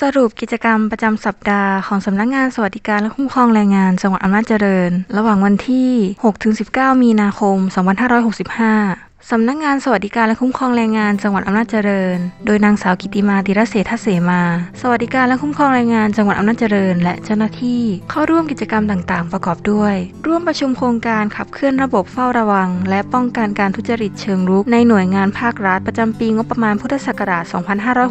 สรุปกิจกรรมประจำสัปดาห์ของสำนักงานสวัสดิการและคุ้มครองแรงงานจังหวัดอำนาจเจริญ ระหว่างวันที่ 6-19 มีนาคม 2565 สำนักงานสวัสดิการและคุ้มครองแรงงานจังหวัดอำนาจเจริญ โดยนางสาวกิติมาติรเศรษฐเสมา สวัสดิการและคุ้มครองแรงงานจังหวัดอำนาจเจริญ และเจ้าหน้าที่เข้าร่วมกิจกรรมต่างๆ ประกอบด้วย ร่วมประชุมโครงการขับเคลื่อนระบบเฝ้าระวัง และป้องกันการทุจริตเชิงรุกในหน่วยงานภาครัฐประจำปีงบประมาณพุทธศักราช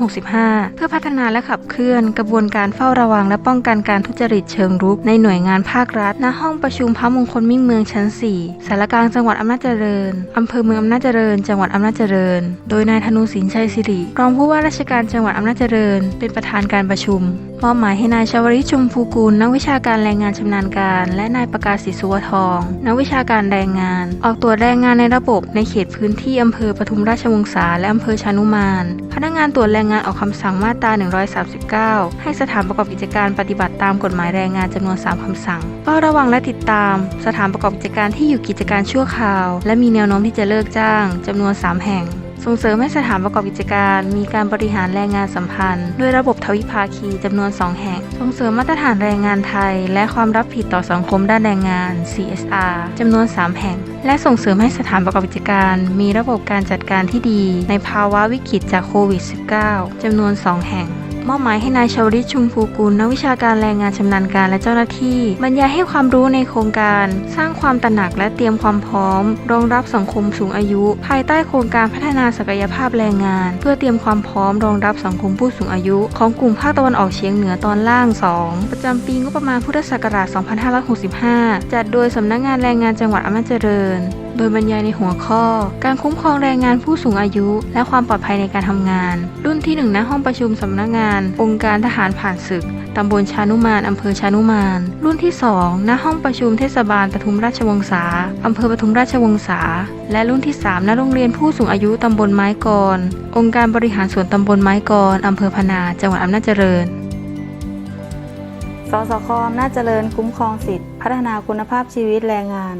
2565 เพื่อพัฒนาและขับเคลื่อน กระบวนการเฝ้าระวัง และป้องกันการทุจริตเชิงรุกในหน่วยงานภาครัฐณห้องประชุมพระมงคลมิ่งเมืองชั้น 4สารกลางจังหวัดอำนาจเจริญอำเภอเมืองอำนาจจเจริญ จังหวัดอำนาจเจริญ โดยนายธนูสินชัยสิริรองผู้ว่าราชการจังหวัดอำนาจเจริญ เป็นประธานการประชุมมอบหมายให้นายชวริชชมพูกุลนักวิชาการแรงงานชำนาญการ และนายประกาศศรีสุวทองนักวิชาการแรงงาน ออกตรวจแรงงานในระบบในเขตพื้นที่อำเภอปทุมราชวงศาและอำเภอชานุมานพนักงานตรวจแรงงานออกคำสั่งมาตรา 139 ให้สถานประกอบกิจการปฏิบัติตามกฎหมายแรงงานจำนวน 3 คำสั่งเฝ้าระวังและติดตาม สถานประกอบกิจการที่อยู่กิจการชั่วคราว และมีแนวโน้มที่จะเลิกจ้างจำนวน 3 แห่ง ส่งเสริมให้สถานประกอบกิจการ มีการบริหารแรงงานสัมพันธ์ ด้วยระบบทวิภาคีจำนวน 2 แห่ง ส่งเสริมมาตรฐานแรงงานไทย และความรับผิดต่อสังคมด้านแรงงาน CSR จำนวน 3 แห่ง และส่งเสริมให้สถานประกอบกิจการ มีระบบการจัดการที่ดี ในภาวะวิกฤตจากโควิด -19 จำนวน 2 แห่ง มอบหมายให้นายชวริชชุมภูกุลนักวิชาการแรงงานชำนาญการและเจ้าหน้าที่บรรยายให้ความรู้ในโครงการ สร้างความตระหนักและเตรียมความพร้อม รองรับสังคมสูงอายุ ภายใต้โครงการพัฒนาศักยภาพแรงงาน เพื่อเตรียมความพร้อมรองรับสังคมผู้สูงอายุ ของกลุ่มภาคตะวันออกเฉียงเหนือตอนล่าง 2 ประจำปีงบประมาณพุทธศักราช 2565 จัดโดยสำนักงานแรงงานจังหวัดอำนาจเจริญ โดยบรรยายในหัวข้อ การคุ้มครองแรงงานผู้สูงอายุ และความปลอดภัยในการทำงาน รุ่นที่1ณห้องประชุมสำนักงาน องค์การทหารผ่านศึกตำบลชานุมานอำเภอชานุมาน รุ่นที่ 2 ณ ห้องประชุมเทศบาลปทุมราชวงศาอำเภอปทุมราชวงศา และรุ่นที่ 3 ณ โรงเรียนผู้สูงอายุตำบลไม้กร องค์การบริหารส่วนตำบลไม้กรอำเภอพนา จังหวัดอำนาจเจริญ สสคอำนาจเจริญคุ้มครองสิทธิพัฒนาคุณภาพชีวิตแรงงาน